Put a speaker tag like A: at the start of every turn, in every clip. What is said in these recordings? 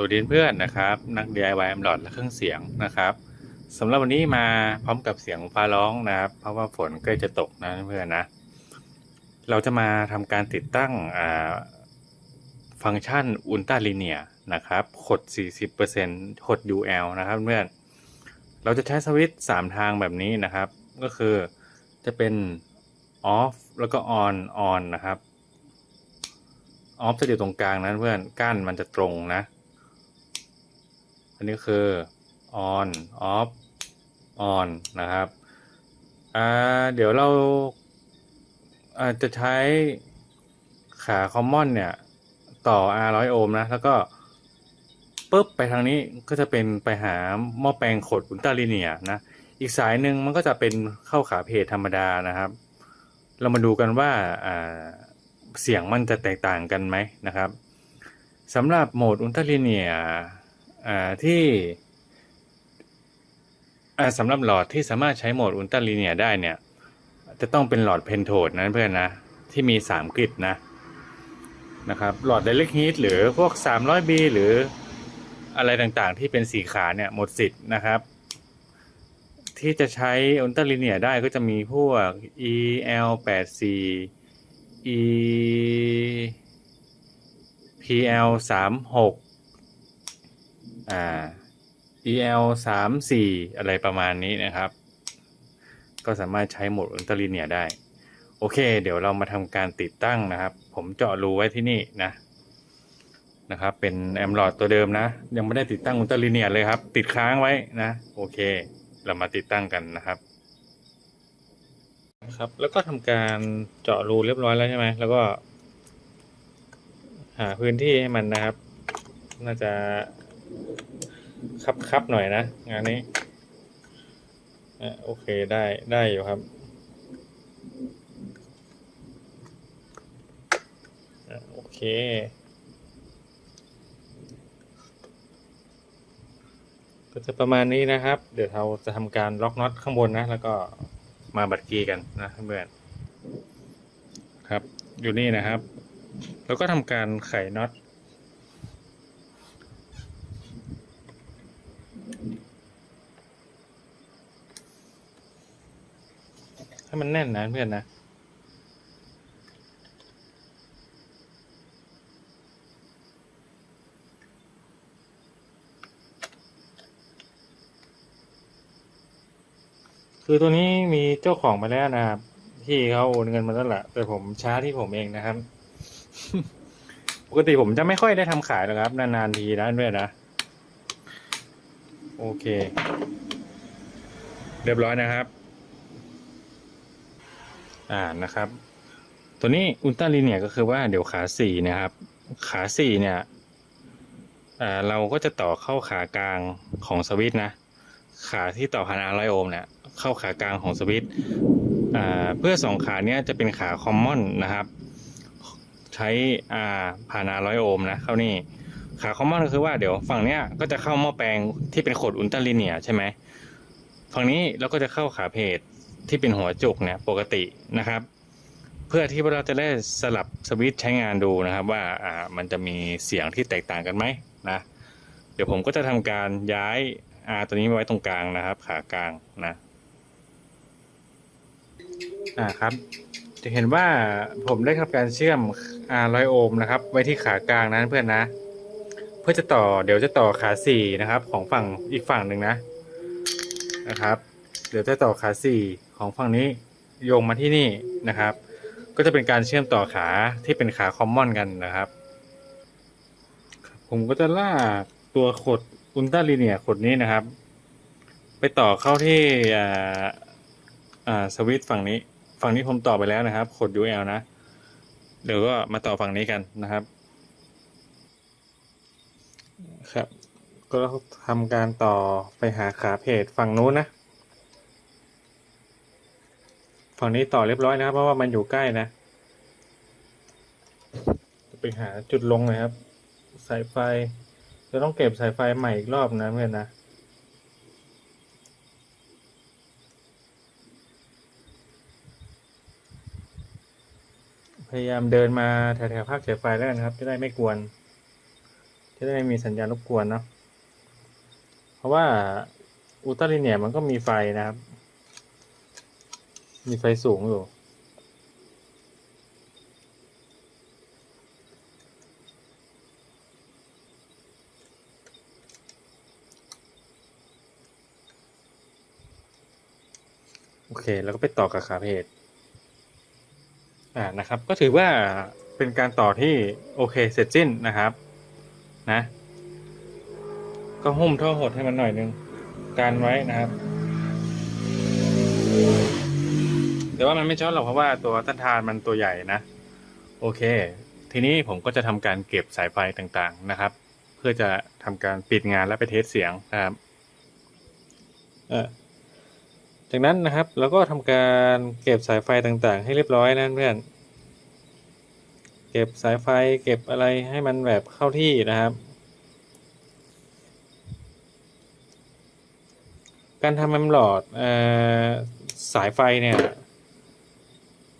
A: สวัสดีเพื่อนนะครับ นัก DIY แอมลอดและเครื่องเสียงนะครับสำหรับวันนี้มาพร้อมกับเสียงฟ้าร้องนะครับ เพราะว่าฝนใกล้จะตกนะเพื่อนนะ เราจะมาทำการติดตั้งฟังก์ชันอุลต a า i ีเนียนะครับขด40%ขด UL นะครับเพื่อนเราจะใช้สวิตช์3ทางแบบนี้นะครับ ก็คือจะเป็น off แล้วก็ on on นะครับออฟจะอยู่ตรงกลางนั้นเพื่อนก้านมันจะตรงนะ อันนี้คือ on off on นะครับอ่าเดี๋ยวเราอาจจะใช้ขาคอมมอนเนี่ย ต่อ R 100โอห์มนะ แล้วก็ปุ๊บไปทางนี้ก็จะเป็นไปหาหม้อแปลงขดอุลตราลีเนียนะ อีกสายหนึ่งมันก็จะเป็นเข้าขาเพจธรรมดานะครับ เรามาดูกันว่าอ่าเสียงมันจะแตกต่างกันไหมนะครับสำหรับโหมดอุลตราลีเนีย ที่สำหรับหลอดที่สามารถใช้โหมดอุลตราลีเนียได้เนี่ย จะต้องเป็นหลอดเพนโทดนะเพื่อนนะ ที่มี 3 กริดนะนะครับหลอดไดเรกฮีทหรือพวก 300B หรืออะไรต่างๆ ที่เป็นสีขาเนี่ยหมดสิทธิ์นะครับ ที่จะใช้อุลตราลีเนียได้ก็จะมีพวก EL84 E PL สามหก อ่า EL สามสี่อะไรประมาณนี้นะครับ ก็สามารถใช้โหมดอุลตราลีเนียได้ โอเค เดี๋ยวเรามาทำการติดตั้งนะครับ ผมเจาะรูไว้ที่นี่นะนะครับ เป็นแอมลอดตัวเดิมนะ ยังไม่ได้ติดตั้งอุลตราลีเนียเลยครับ ติดค้างไว้นะ โอเค เรามาติดตั้งกันนะครับครับแล้วก็ทำการเจาะรูเรียบร้อยแล้วใช่ไหมแล้วก็ หาพื้นที่ให้มันนะครับ น่าจะ ครับครับหน่อยนะงานนี้อะโอเคได้ได้อยู่ครับอะโอเคก็จะประมาณนี้นะครับ เดี๋ยวเราจะทำการล็อกน็อตข้างบนนะ แล้วก็มาบัดกีกันนะเพื่อนครับ อยู่นี่นะครับ แล้วก็ทำการไขน็อต มันแน่นนะเพื่อนนะคือตัวนี้มีเจ้าของมาแล้วนะครับที่เขาโอนเงินมาแล้วแหละแต่ผมช้าที่ผมเองนะครับ ปกติผมจะไม่ค่อยได้ทำขายหรอกครับ นานๆทีนะเพื่อนนะ โอเค เรียบร้อยนะครับ อ่านะครับ ตัวนี้อุลตราลีเนี่ยก็คือว่าเดี๋ยวขาสี่นะครับ ขาสี่เนี่ยเราก็จะต่อเข้าขากลางของสวิตช์นะ ขาที่ต่อพันอาร์ไลโอห์มเนี่ยเข้าขากลางของสวิตช์เพื่อสองขาเนี้ยจะเป็นขาคอมมอนนะครับ ใช้อ่าผ่านอาร์ร้อยโอห์มนะเข้านี่ขาคอมมอนก็คือว่าเดี๋ยวฝั่งเนี้ยก็จะเข้าหม้อแปลงที่เป็นขดอุลตราลีเนียใช่ไหมฝั่งนี้เราก็จะเข้าขาเพจ ที่เป็นหัวจุกเนี่ยปกตินะครับ เพื่อที่เราจะได้สลับสวิตช์ใช้งานดูนะครับ ว่าอ่ามันจะมีเสียงที่แตกต่างกันไหมนะเดี๋ยวผมก็จะทำการย้ายอาตัวนี้มาไว้ตรงกลางนะครับ ขากลางนะอ่าครับ จะเห็นว่าผมได้ทำการเชื่อม R ร้อยโอห์มนะครับ ไว้ที่ขากลางนะเพื่อนนะเพื่อจะต่อเดี๋ยวจะต่อขาสี่นะครับ ของฝั่งอีกฝั่งหนึ่งนะนะครับ เดี๋ยวจะต่อขาสี่ ของฝั่งนี้โยงมาที่นี่นะครับ ก็จะเป็นการเชื่อมต่อขาที่เป็นขาคอมมอนกันนะครับ ผมก็จะลากตัวขดอุลตราลีเนียขดนี้นะครับ ไปต่อเข้าที่สวิตช์ฝั่งนี้ ฝั่งนี้ผมต่อไปแล้วนะครับ ขด UL นะ เดี๋ยวก็มาต่อฝั่งนี้กันนะครับ ครับ ก็ทำการต่อไปหาขาเพจฝั่งนู้นนะ ฝั่งนี้ต่อเรียบร้อยนะครับ เพราะว่ามันอยู่ใกล้นะจะไปหาจุดลงเลยครับ สายไฟจะต้องเก็บสายไฟใหม่อีกรอบนะเพื่อนนะพยายามเดินมาแถวๆภาคสายไฟแล้วกันครับ จะได้ไม่กวน จะได้ไม่มีสัญญาณรบกวนเนาะเพราะว่าอุลตราลีเนียมันก็มีไฟนะครับ มีไฟสูงอยู่โอเค แล้วก็ไปต่อกับขาเพจอ่านะครับ ก็ถือว่าเป็นการต่อที่โอเคเสร็จสิ้นนะครับ นะ ก็หุ้มท่อหดให้มันหน่อยนึง การไว้นะครับ แต่ว่ามันไม่ช็อตหรอกเพราะว่าตัวต้านทานมันตัวใหญ่นะ โอเค ทีนี้ผมก็จะทำการเก็บสายไฟต่างๆนะครับ เพื่อจะทำการปิดงานและไปเทสเสียงนะครับเออจากนั้นนะครับเราก็ทำการเก็บสายไฟต่างๆ ให้เรียบร้อยนะเพื่อนเก็บสายไฟเก็บอะไรให้มันแบบเข้าที่นะครับ การทำแอมหลอดเอ่อสายไฟเนี่ย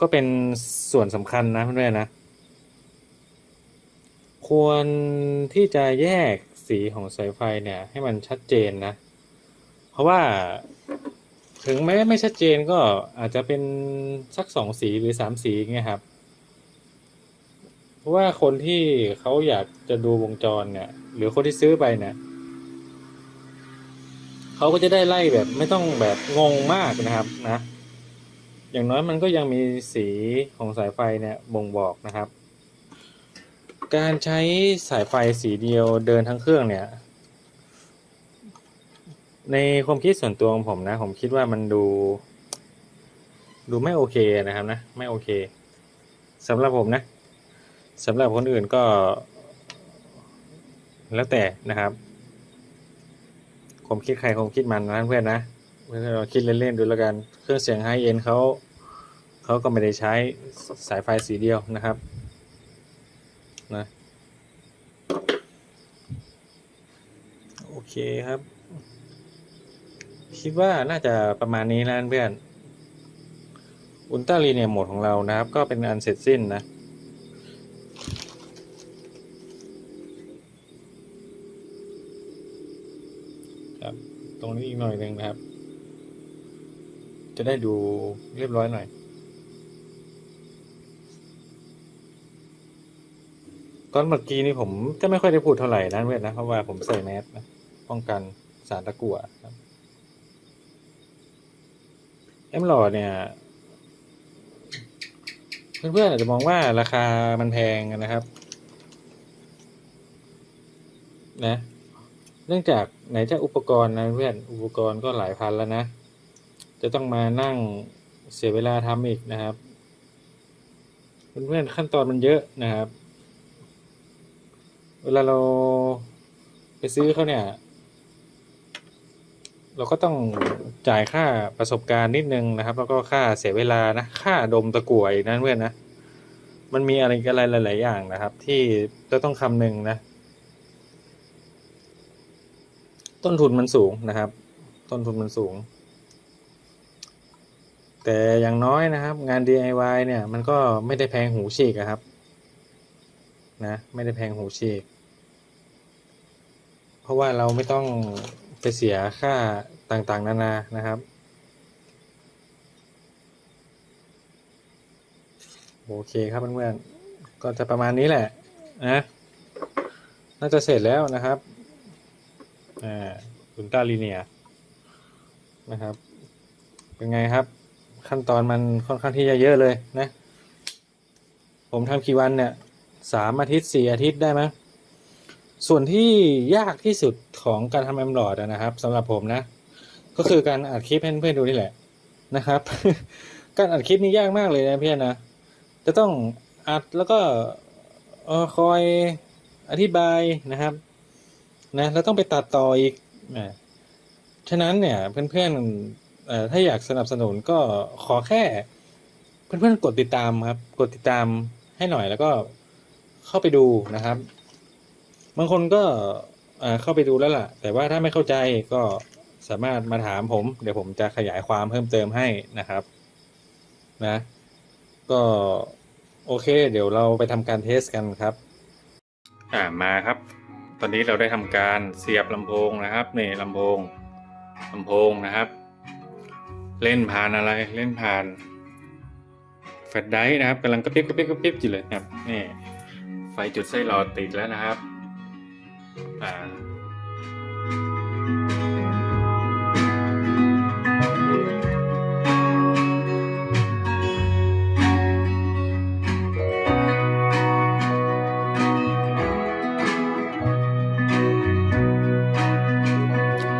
A: ก็เป็นส่วนสำคัญนะเพื่อนๆนะ ควรที่จะแยกสีของสายไฟเนี่ย ให้มันชัดเจนนะ เพราะว่าถึงแม้ไม่ชัดเจนก็อาจจะเป็นสักสองสีหรือสามสีเงี้ยครับ เพราะว่าคนที่เขาอยากจะดูวงจรเนี่ย หรือคนที่ซื้อไปเนี่ยเขาก็จะได้ไล่แบบไม่ต้องแบบงงมากนะครับนะ อย่างน้อยมันก็ยังมีสีของสายไฟเนี่ยบ่งบอกนะครับ การใช้สายไฟสีเดียวเดินทั้งเครื่องเนี่ย ในความคิดส่วนตัวของผมนะ ผมคิดว่ามันดู ดูไม่โอเคนะครับนะ ไม่โอเคสำหรับผมนะสำหรับคนอื่นก็ แล้วแต่นะครับผมคิดใครผมคิดมันนะเพื่อนนะเพื่อนเราคิดเล่นๆดูแล้วกัน เครื่องเสียงไฮเอ็นเขา เขาก็ไม่ได้ใช้สายไฟสีเดียวนะครับนะโอเคครับ คิดว่าน่าจะประมาณนี้นะเพื่อนอุลตราลีเนียโหมดของเรานะครับ ก็เป็นอันเสร็จสิ้นนะครับตรงนี้อีกหน่อยหนึ่งนะครับ จะได้ดูเรียบร้อยหน่อย ตอนเมื่อกี้นี่ผมจะไม่ค่อยได้พูดเท่าไหร่นะเพื่อนนะ เพราะว่าผมใส่แมสนะป้องกันสารตะกั่วครับเอ็มหลอดเนี่ย เพื่อนๆอาจจะมองว่าราคามันแพงนะครับ นะ เนื่องจากไหนจะอุปกรณ์นะเพื่อนอุปกรณ์ก็หลายพันแล้วนะ จะต้องมานั่งเสียเวลาทำอีกนะครับ เพื่อนๆขั้นตอนมันเยอะนะครับ เวลาเราไปซื้อเขาเนี่ย เราก็ต้องจ่ายค่าประสบการณ์นิดนึงนะครับ แล้วก็ค่าเสียเวลานะ ค่าดมตะกั่วอีกนั่นเพื่อนนะ มันมีอะไรกันอะไรหลาย ๆ อย่างนะครับ ที่จะต้องคำนึงนะ ต้นทุนมันสูงนะครับ ต้นทุนมันสูง แต่อย่างน้อยนะครับ งาน DIY เนี่ย มันก็ไม่ได้แพงหูฉีกอะครับ นะ ไม่ได้แพงหูฉีก เพราะว่าเราไม่ต้องไปเสียค่าต่างๆ นานานะครับโอเคครับเพื่อนๆก็จะประมาณนี้แหละนะน่าจะเสร็จแล้วนะครับอ่าอุลตราลีเนียนะครับ เป็นไงครับ ขั้นตอนมันค่อนข้างที่จะเยอะเลยนะ ผมทำกี่วันเนี่ยสามอาทิตย์สี่อาทิตย์ได้ไหม ส่วนที่ยากที่สุดของการทำแอมหลอดนะครับสำหรับผมนะ ก็คือการอัดคลิปให้เพื่อนๆดูนี่แหละนะครับ การอัดคลิปนี่ยากมากเลยนะเพื่อนนะ จะต้องอัดแล้วก็คอยอธิบายนะครับ นะแล้วต้องไปตัดต่ออีกนะฉะนั้นเนี่ยเพื่อนๆถ้าอยากสนับสนุนก็ขอแค่ เพื่อนๆกดติดตามครับ กดติดตามให้หน่อยแล้วก็เข้าไปดูนะครับ บางคนก็เข้าไปดูแล้วล่ะ แต่ว่าถ้าไม่เข้าใจก็สามารถมาถามผม เดี๋ยวผมจะขยายความเพิ่มเติมให้นะครับ นะ ก็โอเค เดี๋ยวเราไปทำการเทสกันครับ อ่ามาครับ ตอนนี้เราได้ทำการเสียบลำโพงนะครับนี่ลำโพงลำโพงนะครับ เล่นผ่านอะไรเล่นผ่านแฟลชไดร์นะครับกำลังกระพริบกระพริบกระพริบอยู่เลยครับนี่ไฟจุดไส้หลอดติดแล้วนะครับ อ่า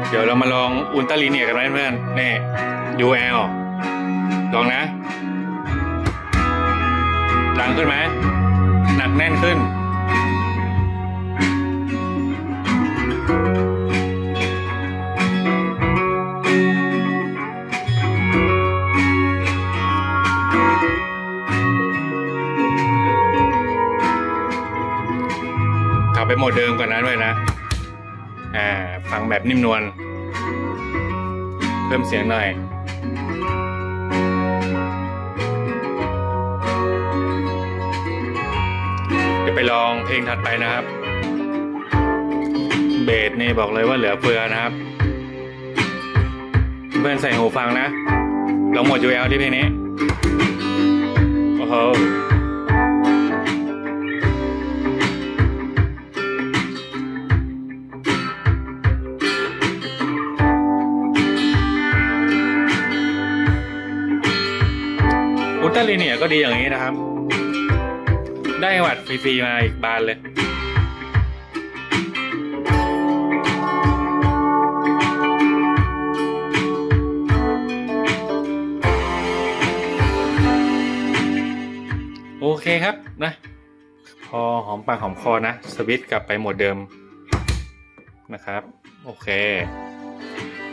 A: เดี๋ยวเรามาลองอุลตร้าลีเนียกันไหมเพื่อนนี่ UL ลองนะ ดังขึ้นไหม หนักแน่นขึ้น โหมดเดิมก่อนนะด้วยนะ อ่า ฟังแบบนิ่มนวล เพิ่มเสียงหน่อยเดี๋ยวไปลองเพลงถัดไปนะครับ เบสนี่บอกเลยว่าเหลือเฟือนะครับ เพื่อนใส่หูฟังนะ ลองหมด UL ที่เพลงนี้ โอ้โห เนียก็ดีอย่างนี้นะครับ ได้หวัดฟรีๆมาอีกบานเลยโอเคครับนะ พอหอมปากหอมคอนะ สวิตกลับไปโหมดเดิมนะครับ โอเค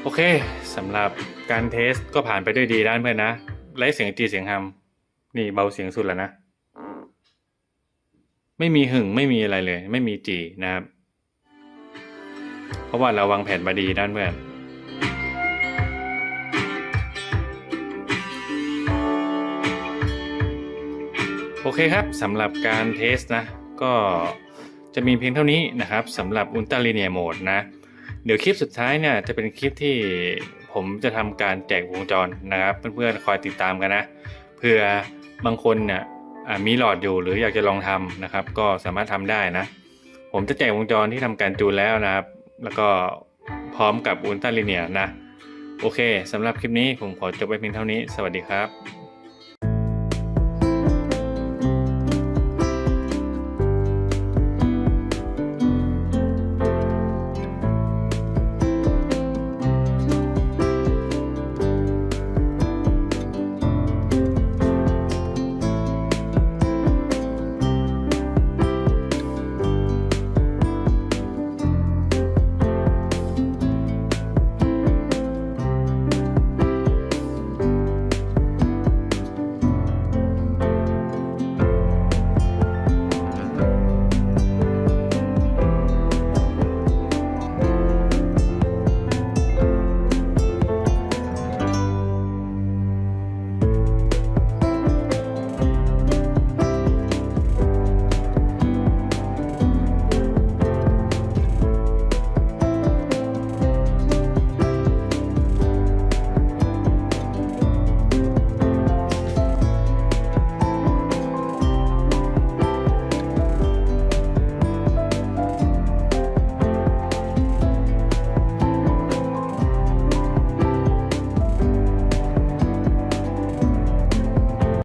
A: โอเคสำหรับการเทสก็ผ่านไปด้วยดีด้านเพื่อนนะไล่เสียงจีเสียงฮัม นี่เบาเสียงสุดแล้วนะ ไม่มีหึ่งไม่มีอะไรเลย ไม่มีจีนะครับ เพราะว่าเราวางแผนมาดีด้านเพื่อนโอเคครับสำหรับการเทสนะ ก็จะมีเพียงเท่านี้นะครับสำหรับ Ultra Linear Mode นะ เดี๋ยวคลิปสุดท้ายเนี่ยจะเป็นคลิปที่ผมจะทำการแจกวงจรนะครับ เพื่อนๆคอยติดตามกันนะเผื่อ บางคนเนี่ยมีหลอดอยู่หรืออยากจะลองทำนะครับ ก็สามารถทำได้นะ ผมจะแจกวงจรที่ทำการจูนแล้วนะครับ แล้วก็พร้อมกับอุลตราลิเนียนะ โอเคสำหรับคลิปนี้ผมขอจบไปเพียงเท่านี้ สวัสดีครับ